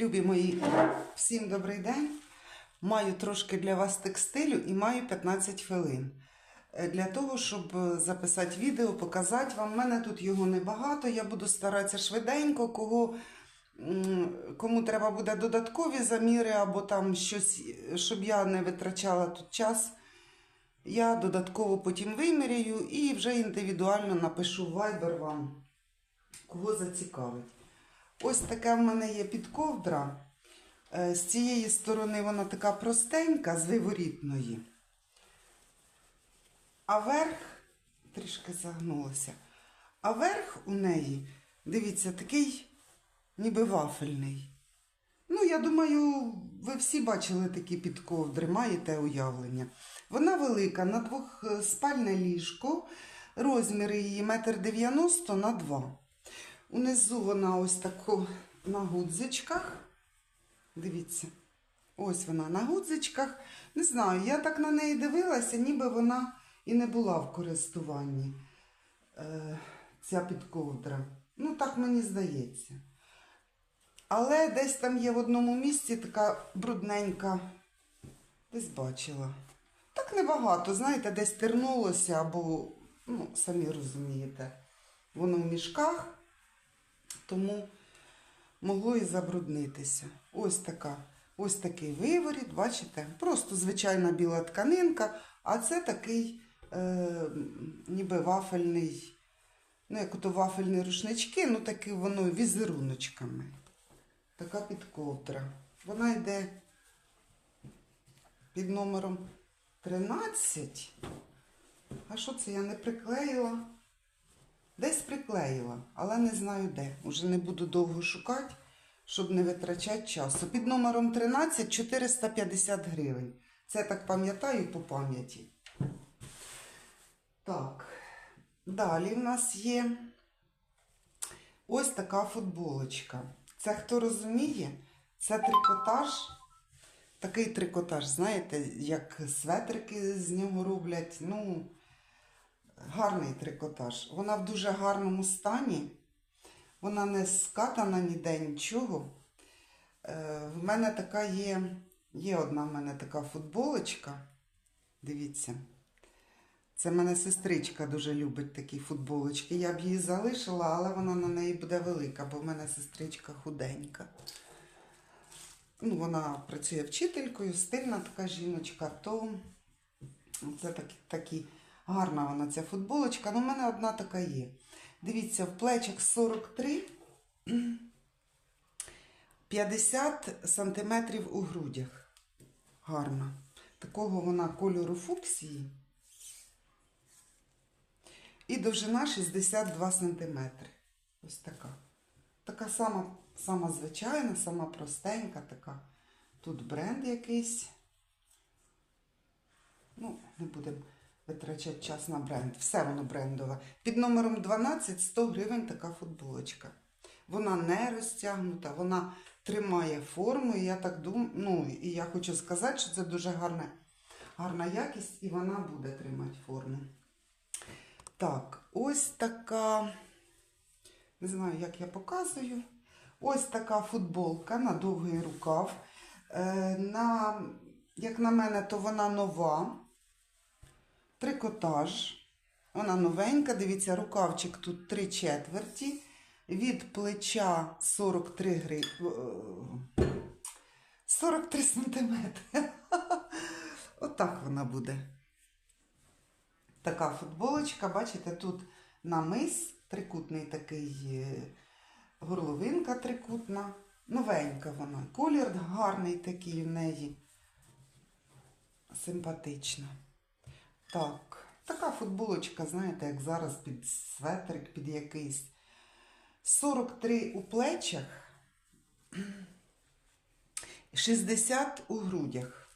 Любі мої, всім добрий день. Маю трошки для вас текстилю і маю 15 хвилин. Е, Для того, щоб е, записати відео, показати вам. У мене тут його небагато. Я буду старатися швиденько, кого, кому треба буде додаткові заміри або там щось, е, щоб я не витрачала тут час. Я додатково потім виміряю і вже індивідуально напишу в Viber вам, кого зацікавить. Ось така в мене є підковдра. Е, З цієї сторони вона така простенька, з виворітної. А верх трішки загнулося. А верх у неї, дивіться, такий ніби вафельний. Ну, я думаю, ви всі бачили такі підковдри, маєте уявлення. Вона велика, на двохспальне ліжко, розміри її 1,90 м на 2 Унизу вона ось тако на гудзичках. Дивіться, ось вона на гудзичках. Не знаю, я так на неї дивилася, ніби вона і не була в користуванні. Е, ця підковдра. Ну, так мені здається. Але десь там є в одному місці така брудненька. Десь бачила. Так небагато, знаєте, десь тернулося або, ну, самі розумієте, воно в мішках, тому могло і забруднитися. Ось така. Ось такий виворіт, бачите? Просто звичайна біла тканинка, а це такий е, ніби вафельний, ну, як ото вафельні рушнички, ну такі воно візеруночками. Така підковдра. Вона йде під номером 13. А що це я не приклеїла? Десь приклеїла, але не знаю де. Уже не буду довго шукати, щоб не витрачати часу. Під номером 13 450 гривень. Це так пам'ятаю по пам'яті. Так. Далі в нас є ось така футболочка. Це хто розуміє, це трикотаж. Такий трикотаж, знаєте, як светрики з нього роблять. Ну, гарний трикотаж. Вона в дуже гарному стані. Вона не скатана ніде нічого. Е, в мене така є, є одна в мене така футболочка. Дивіться. Це в мене сестричка дуже любить такі футболочки. Я б її залишила, але вона на неї буде велика, бо в мене сестричка худенька. Ну, вона працює вчителькою, стильна така жіночка, то це такі, такі гарна вона ця футболочка. Ну, в мене одна така є. Дивіться, в плечах 43, 50 сантиметрів у грудях. Гарна. Такого вона кольору фуксії. І довжина 62 сантиметри. Ось така. Така сама, сама звичайна, сама простенька, така. Тут бренд якийсь. Ну, не будемо витрачати час на бренд. Все воно брендове. Під номером 12 100 гривень така футболочка. Вона не розтягнута, вона тримає форму. І я так думаю, ну, і я хочу сказати, що це дуже гарна, гарна якість, і вона буде тримати форму. Так, ось така, не знаю, як я показую. Ось така футболка на довгий рукав. Е, на, як на мене, то вона нова. Трикотаж. Вона новенька. Дивіться, рукавчик тут 3 четверті. Від плеча 43 гри... е, 43 сантиметри. Отак вона буде. Така футболочка, бачите, тут намис, трикутний такий, е, горловинка трикутна. Новенька вона. Колір гарний такий в неї. Симпатична. Так, така футболочка, знаєте, як зараз під светрик, під якийсь. 43 у плечах, 60 у грудях.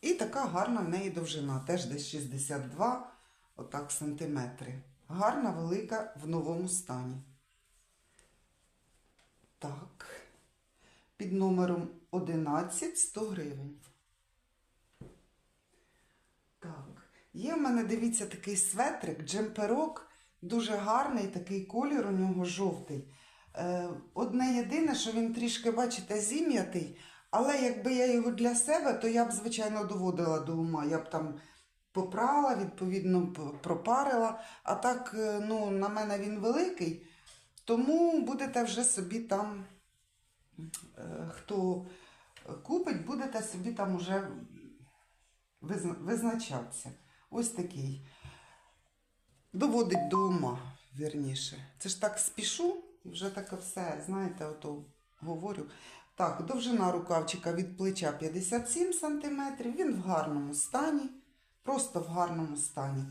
І така гарна в неї довжина, теж десь 62 отак, сантиметри. Гарна, велика в новому стані. Так. Під номером 11 100 гривень. Так. Є в мене, дивіться, такий светрик, джемперок, дуже гарний такий колір у нього жовтий. Е, Одне єдине, що він трішки, бачите, зім'ятий, але якби я його для себе, то я б, звичайно, доводила до ума. Я б там попрала, відповідно, пропарила. А так, е, ну, на мене він великий, тому будете вже собі там, е, хто купить, будете собі там уже визначатися. Ось такий. Доводить до ума, вірніше. Це ж так спішу, і вже таке все, знаєте, ото говорю. Так, довжина рукавчика від плеча 57 см, він в гарному стані, просто в гарному стані.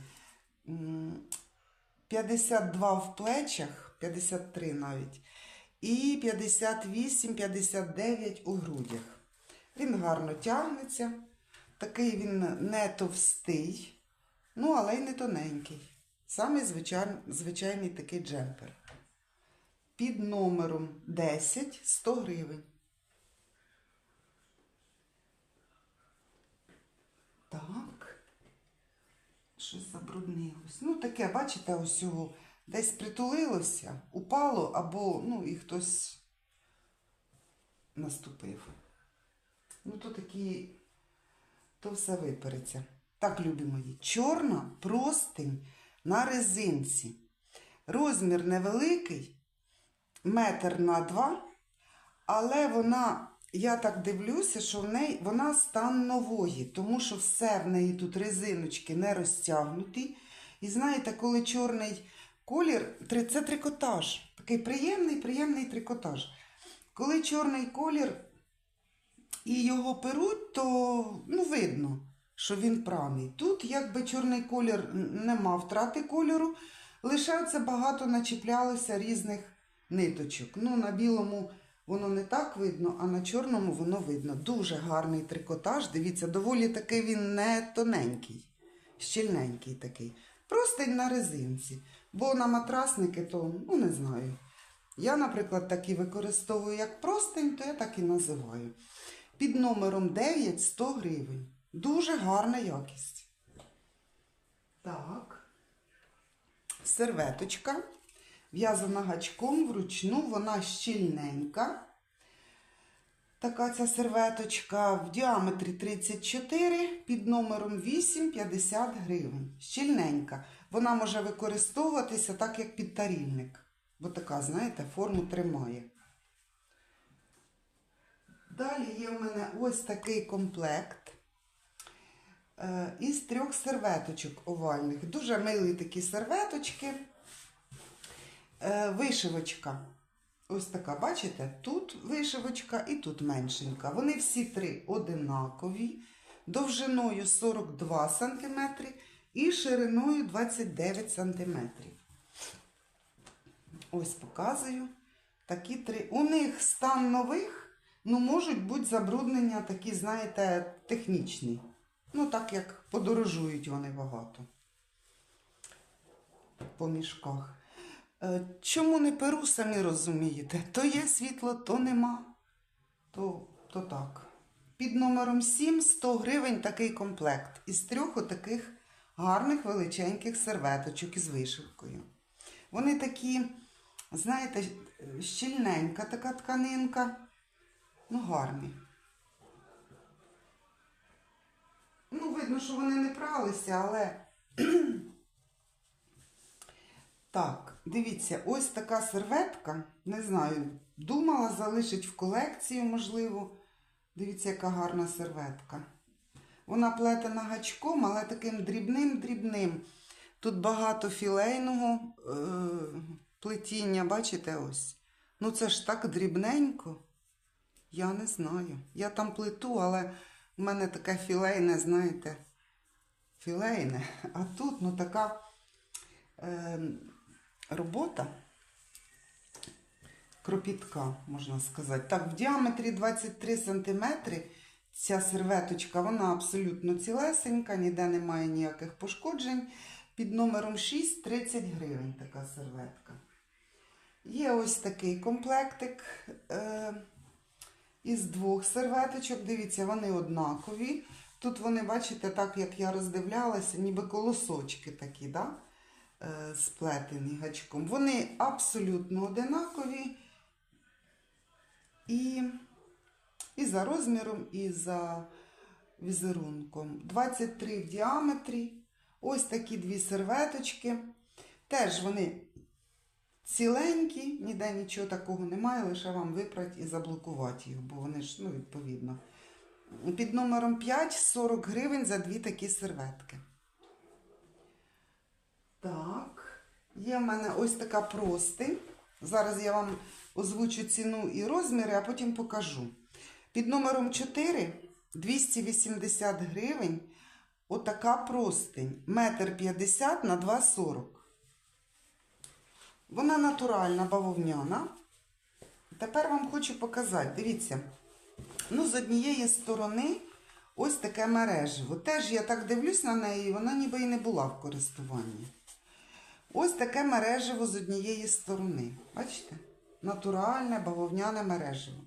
52 в плечах, 53 навіть, і 58-59 у грудях. Він гарно тягнеться, такий він не товстий, ну, але й не тоненький. Самий звичайний, звичайний такий джемпер. Під номером 10 100 гривень. Так. Щось забруднилось. Ну, таке, бачите, ось його десь притулилося, упало, або ну, і хтось наступив. Ну, то такі, то все випереться. Так, любі мої, чорна простинь на резинці. Розмір невеликий, метр на два, але вона, я так дивлюся, що в неї вона стан нової, тому що все в неї тут резиночки не розтягнуті. І знаєте, коли чорний колір, це трикотаж. Такий приємний, приємний трикотаж. Коли чорний колір і його перуть, то ну, видно, що він праний. Тут якби чорний колір не мав втрати кольору, лише це багато начіплялося різних ниточок. Ну, на білому воно не так видно, а на чорному воно видно. Дуже гарний трикотаж. Дивіться, доволі таки він не тоненький, щільненький такий. Просто на резинці. Бо на матрасники, то ну не знаю. Я, наприклад, такі використовую як простень, то я так і називаю. Під номером 9 100 гривень. Дуже гарна якість. Так. Серветочка. В'язана гачком вручну, вона щільненька. Така ця серветочка в діаметрі 34, під номером 8 50 гривень. Щільненька. Вона може використовуватися так, як підтарільник. Бо така, знаєте, форму тримає. Далі є в мене ось такий комплект е, із трьох серветочок овальних. Дуже милі такі серветочки. Е, Вишивочка. Ось така, бачите? Тут вишивочка і тут меншенька. Вони всі три одинакові, довжиною 42 см і шириною 29 см. Ось показую. Такі три. У них стан нових, ну, можуть бути забруднення такі, знаєте, технічні. Ну, так як подорожують вони багато по мішках. Е, Чому не перу, самі розумієте? То є світло, то нема. То, то так. Під номером 7 100 гривень такий комплект із трьох отаких гарних величеньких серветочок із вишивкою. Вони такі, знаєте, щільненька така тканинка. Ну, гарні. Ну, видно, що вони не пралися, але. Так, дивіться, ось така серветка. Не знаю, думала залишить в колекцію, можливо. Дивіться, яка гарна серветка. Вона плетена гачком, але таким дрібним-дрібним. Тут багато філейного е- плетіння, бачите ось. Ну це ж так дрібненько. Я не знаю. Я там плету, але в мене таке філейне, знаєте, філейне. А тут, ну, така е, робота кропітка, можна сказати. Так, в діаметрі 23 см ця серветочка, вона абсолютно цілесенька, ніде немає ніяких пошкоджень. Під номером 6 30 гривень така серветка. Є ось такий комплектик е, із двох серветочок. Дивіться, вони однакові. Тут вони, бачите, так як я роздивлялася, ніби колосочки такі, да? е, сплетені гачком. Вони абсолютно одинакові. І, і за розміром, і за візерунком. 23 в діаметрі. Ось такі дві серветочки. Теж вони ціленькі, ніде нічого такого немає, лише вам випрати і заблокувати їх, бо вони ж, ну, відповідно. Під номером 5 40 гривень за дві такі серветки. Так, є в мене ось така прости. Зараз я вам озвучу ціну і розміри, а потім покажу. Під номером 4 280 гривень. Отака простинь. Метр 50 на 2,40. Вона натуральна, бавовняна. Тепер вам хочу показати. Дивіться. Ну, з однієї сторони ось таке мережево. Теж я так дивлюсь на неї, вона ніби і не була в користуванні. Ось таке мережево з однієї сторони. Бачите? Натуральне бавовняне мережево.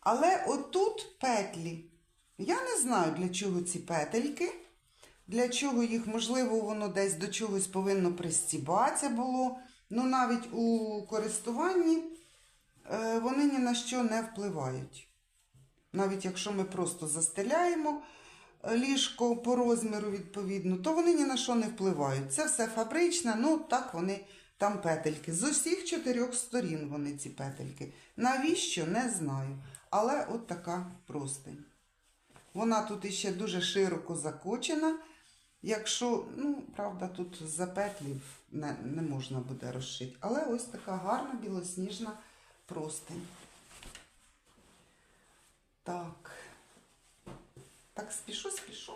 Але отут петлі. Я не знаю, для чого ці петельки. Для чого їх, можливо, воно десь до чогось повинно пристібатися було. Ну, навіть у користуванні е, вони ні на що не впливають. Навіть якщо ми просто застеляємо е, ліжко по розміру відповідно, то вони ні на що не впливають. Це все фабричне, ну так вони там петельки. З усіх чотирьох сторін вони ці петельки. Навіщо? Не знаю. Але от така простень. Вона тут іще дуже широко закочена. Якщо, ну, правда, тут за петлів не, не можна буде розшити. Але ось така гарна білосніжна простень. Так. Так, спішу, спішу.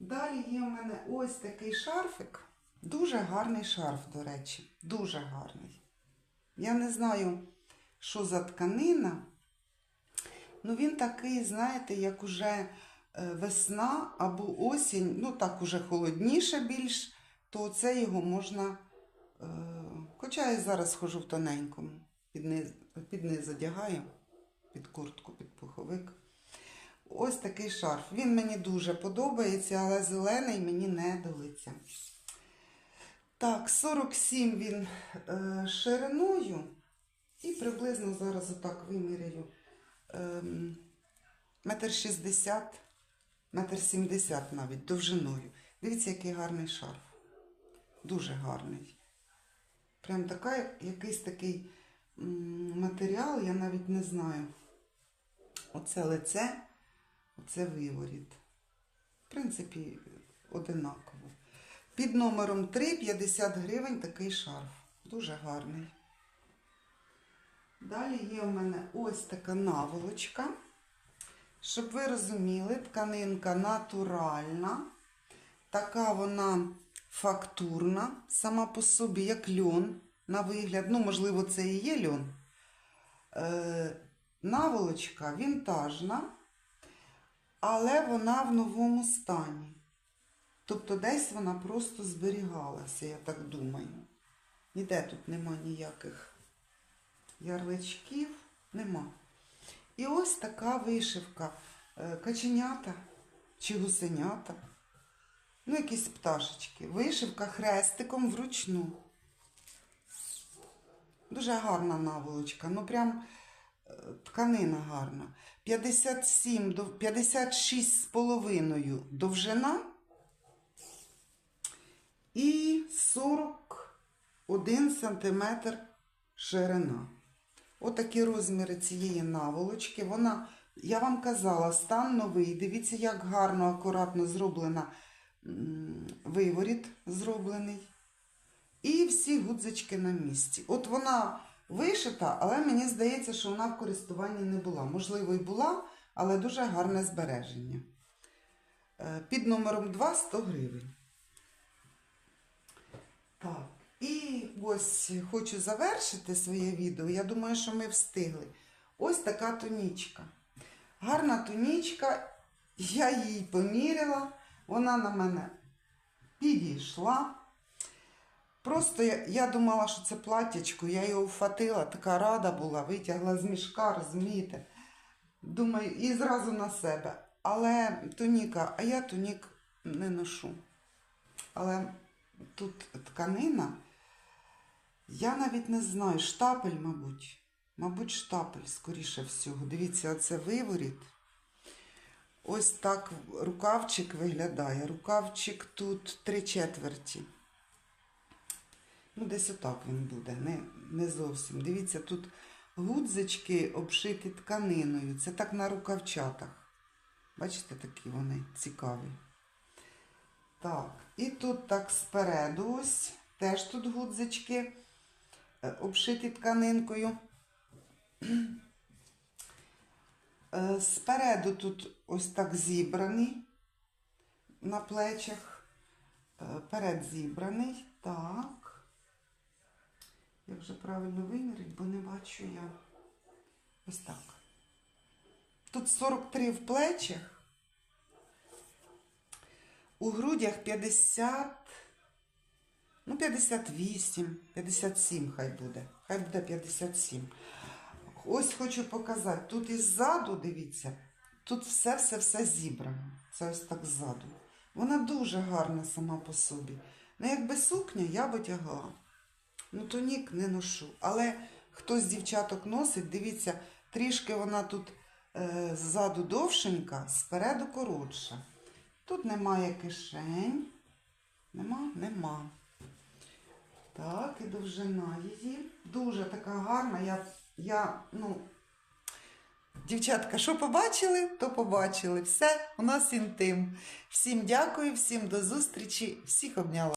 Далі є в мене ось такий шарфик. Дуже гарний шарф, до речі. Дуже гарний. Я не знаю, що за тканина. Ну, він такий, знаєте, як уже весна або осінь, ну так уже холодніше більш, то це його можна. Е, хоча я зараз хожу в тоненькому, під низ, під низ одягаю, під куртку, під пуховик. Ось такий шарф. Він мені дуже подобається, але зелений мені не до. Так, 47 він е, шириною. І приблизно зараз отак виміряю ем, метр шістдесят, метр сімдесят навіть довжиною. Дивіться, який гарний шарф. Дуже гарний. Прям така, якийсь такий матеріал, я навіть не знаю. Оце лице, оце виворіт. В принципі, одинаково. Під номером 3 50 гривень такий шарф. Дуже гарний. Далі є у мене ось така наволочка. Щоб ви розуміли, тканинка натуральна. Така вона фактурна, сама по собі, як льон на вигляд. Ну, можливо, це і є льон. Е, наволочка вінтажна, але вона в новому стані. Тобто десь вона просто зберігалася, я так думаю. Ніде тут нема ніяких ярличків, нема. І ось така вишивка. Е, Каченята чи гусенята. Ну, якісь пташечки. Вишивка хрестиком вручну. Дуже гарна наволочка. Ну, прям е, тканина гарна. 57 до 56 з половиною довжина і 41 сантиметр ширина. Отакі розміри цієї наволочки. Вона, я вам казала, стан новий. Дивіться, як гарно, акуратно зроблена виворіт зроблений. І всі гудзички на місці. От вона вишита, але мені здається, що вона в користуванні не була. Можливо, і була, але дуже гарне збереження. Е, Під номером 2 100 гривень. Так, і ось хочу завершити своє відео. Я думаю, що ми встигли. Ось така тонічка. Гарна тонічка. Я її поміряла. Вона на мене підійшла. Просто я, я думала, що це платтячко, я його вхватила, така рада була, витягла з мішка, розумієте. Думаю, і зразу на себе. Але тоніка, а я тонік не ношу. Але тут тканина, я навіть не знаю, штапель, мабуть. Мабуть, штапель, скоріше всього. Дивіться, оце виворіт. Ось так рукавчик виглядає. Рукавчик тут три четверті. Ну, десь отак він буде, не, не зовсім. Дивіться, тут гудзички обшиті тканиною. Це так на рукавчатах. Бачите, такі вони цікаві. Так, і тут так спереду ось, теж тут гудзички обшиті тканинкою. Е, Спереду тут ось так зібраний на плечах. Е, Перед зібраний. Так. Як вже правильно вимірить, бо не бачу я. Ось так. Тут 43 в плечах. У грудях 50, ну 58, 57 хай буде. Хай буде 57. Ось хочу показати. Тут іззаду, дивіться, тут все-все-все зібрано. Це ось так ззаду. Вона дуже гарна сама по собі. Ну, якби сукня, я б одягла. Ну, тонік не ношу. Але хто з дівчаток носить, дивіться, трішки вона тут е, ззаду довшенька, спереду коротша. Тут немає кишень. Нема? Нема. Так, і довжина її. Дуже така гарна. Я, я, ну, дівчатка, що побачили, то побачили. Все, у нас інтим. Всім дякую, всім до зустрічі, всіх обняла.